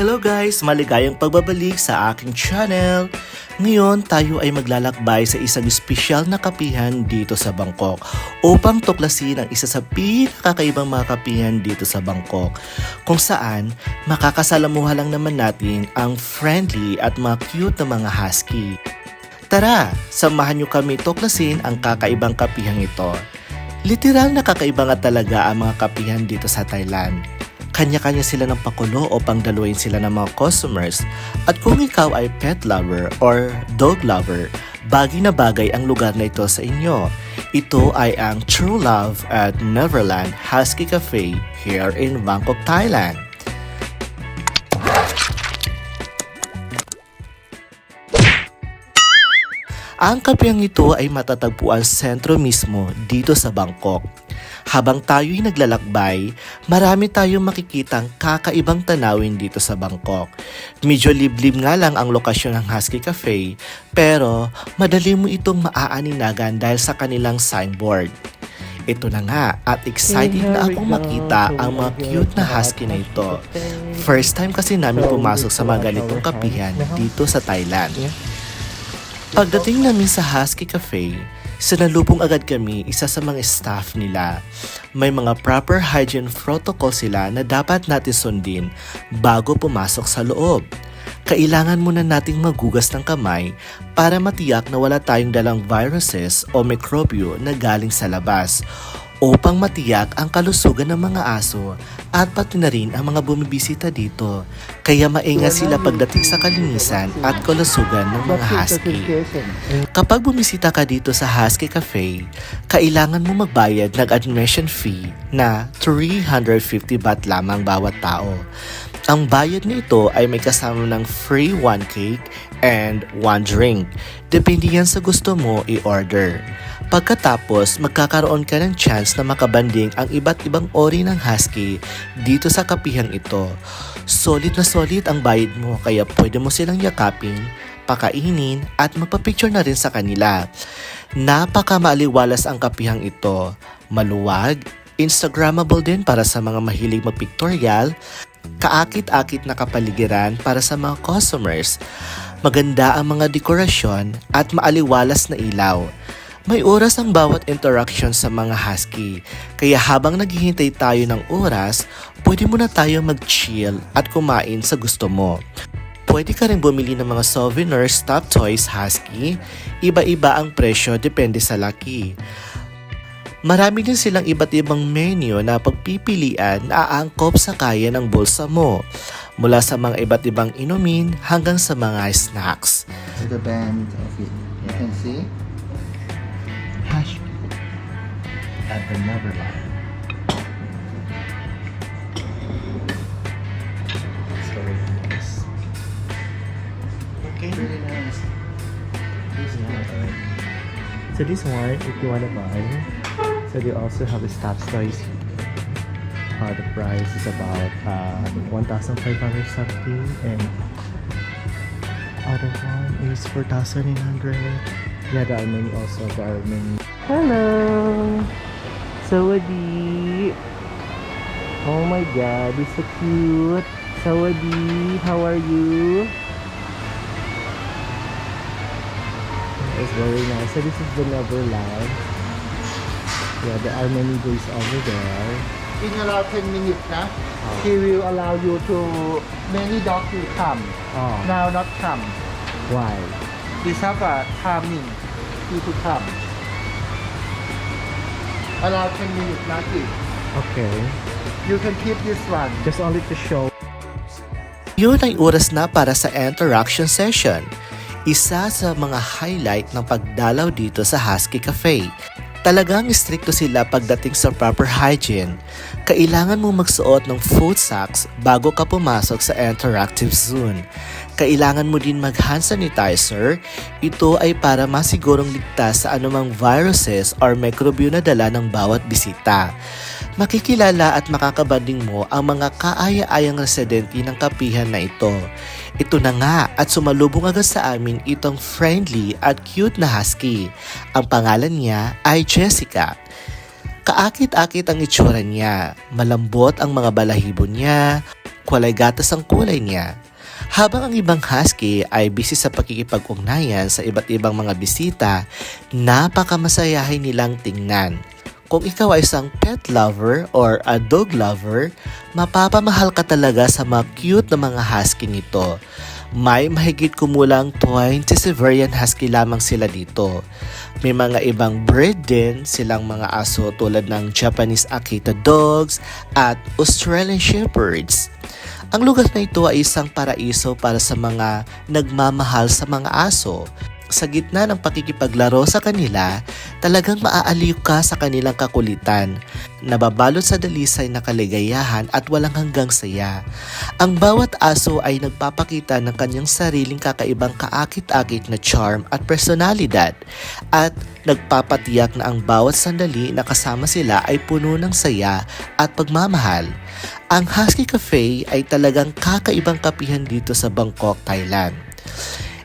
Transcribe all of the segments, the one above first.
Hello guys! Maligayang pagbabalik sa aking channel! Ngayon, tayo ay maglalakbay sa isang espesyal na kapihan dito sa Bangkok upang tuklasin ang isa sa pinakakaibang mga kapihan dito sa Bangkok kung saan makakasalamuha lang naman natin ang friendly at mga cute na mga husky. Tara, samahan nyo kami tuklasin ang kakaibang kapihang ito. Literal na kakaiba nga talaga ang mga kapihan dito sa Thailand. Kanya-kanya sila ng pakulo o pangdaluin sila ng mga customers. At kung ikaw ay pet lover or dog lover, bagay na bagay ang lugar na ito sa inyo. Ito ay ang True Love at Neverland Husky Cafe here in Bangkok, Thailand. Ang kapiyang ito ay matatagpuan sentro mismo dito sa Bangkok. Habang tayo'y naglalakbay, marami tayong makikitang kakaibang tanawin dito sa Bangkok. Medyo liblib nga lang ang lokasyon ng Husky Cafe, pero madali mo itong maaaninagan dahil sa kanilang signboard. Ito na nga at excited na akong makita ang mga cute na husky na ito. First time kasi namin pumasok sa mga ganitong kapihan dito sa Thailand. Pagdating namin sa Husky Cafe, sinalubong agad kami isa sa mga staff nila. May mga proper hygiene protocol sila na dapat natin sundin bago pumasok sa loob. Kailangan muna nating magugas ng kamay para matiyak na wala tayong dalang viruses o mikrobyo na galing sa labas upang matiyak ang kalusugan ng mga aso at pati na rin ang mga bumibisita dito. Kaya maingat sila pagdating sa kalinisan at kalusugan ng mga husky. Kapag bumisita ka dito sa Husky Cafe, kailangan mo magbayad ng admission fee na 350 baht lamang bawat tao. Ang bayad nito ay may kasama ng free one cake and one drink. Depende yan sa gusto mo i-order. Pagkatapos, magkakaroon ka ng chance na makabanding ang iba't ibang ori ng husky dito sa kapihang ito. Solid na solid ang bayad mo kaya pwede mo silang yakapin, pakainin at magpa-picture na rin sa kanila. Napaka maaliwalas ang kapihang ito. Maluwag, Instagrammable din para sa mga mahilig magpictorial, kaakit-akit na kapaligiran para sa mga customers, maganda ang mga dekorasyon at maaliwalas na ilaw. May oras ang bawat interaction sa mga husky, kaya habang naghihintay tayo ng oras, pwede muna tayo mag-chill at kumain sa gusto mo. Pwede ka rin bumili ng mga souvenirs, top toys, husky. Iba-iba ang presyo depende sa laki. Marami din silang iba't ibang menu na pagpipilian na aangkop sa kaya ng bulsa mo. Mula sa mga iba't ibang inumin hanggang sa mga snacks. the band of it. You can see. At the Neverland. So nice. Okay. Really nice. This one. So this one, if you wanna buy, so they also have a staff toys. Uh, the price is about uh, 1,500 something, and other one is 4,900. Yeah, there are many also. There are many. Hello, Sawadi. Oh my God, it's so cute. Sawadi, how are you? It's very nice. So this is the Neverland. Yeah, there are many days over there. In around 10 minutes, na, Oh. he will allow you to, many dogs will come. Oh, Now not come. why? This have a timing. You to come. Around 10 minutes, not it. Okay. You can keep this one. Just only to show. Yun ay oras na para sa interaction session. Isa sa mga highlight ng pagdalaw dito sa Husky Cafe. Talagang stricto sila pagdating sa proper hygiene. Kailangan mo magsuot ng foot socks bago ka pumasok sa interactive zone. Kailangan mo din mag hand sanitizer. Ito ay para masigurong ligtas sa anumang viruses or microbio na dala ng bawat bisita. Makikilala at makakabanding mo ang mga kaaya-ayang residente ng kapihan na ito. Ito na nga at sumalubong agad sa amin itong friendly at cute na husky. Ang pangalan niya ay Jessica. Kaakit-akit ang itsura niya. Malambot ang mga balahibo niya. kulay gatas ang kulay niya. Habang ang ibang husky ay busy sa pakikipag-ugnayan sa iba't ibang mga bisita, napakamasayahin nilang tingnan. Kung ikaw ay isang pet lover or a dog lover, mapapamahal ka talaga sa mga cute na mga husky nito. May mahigit kumulang 20 Siberian Husky lamang sila dito. May mga ibang breed din silang mga aso tulad ng Japanese Akita Dogs at Australian Shepherds. Ang lugar na ito ay isang paraiso para sa mga nagmamahal sa mga aso. Sa gitna ng pakikipaglaro sa kanila, talagang maaaliw ka sa kanilang kakulitan. Nababalot sa dalisay na kaligayahan at walang hanggang saya. Ang bawat aso ay nagpapakita ng kanyang sariling kakaibang kaakit-akit na charm at personalidad at nagpapatiyak na ang bawat sandali na kasama sila ay puno ng saya at pagmamahal. Ang Husky Cafe ay talagang kakaibang kapihan dito sa Bangkok, Thailand.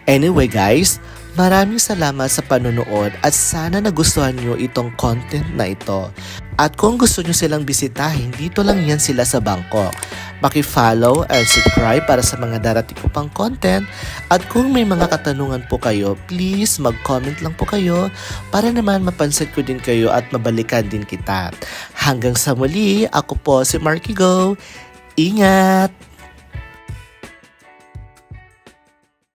Anyway guys, maraming salamat sa panonood at sana nagustuhan nyo itong content na ito. At kung gusto nyo silang bisitahin, dito lang yan sila sa Bangkok. Maki-follow and subscribe para sa mga darating ko pang content. At kung may mga katanungan po kayo, please mag-comment lang po kayo para naman mapansin ko din kayo at mabalikan din kita. Hanggang sa muli, ako po si Marky Go. Ingat!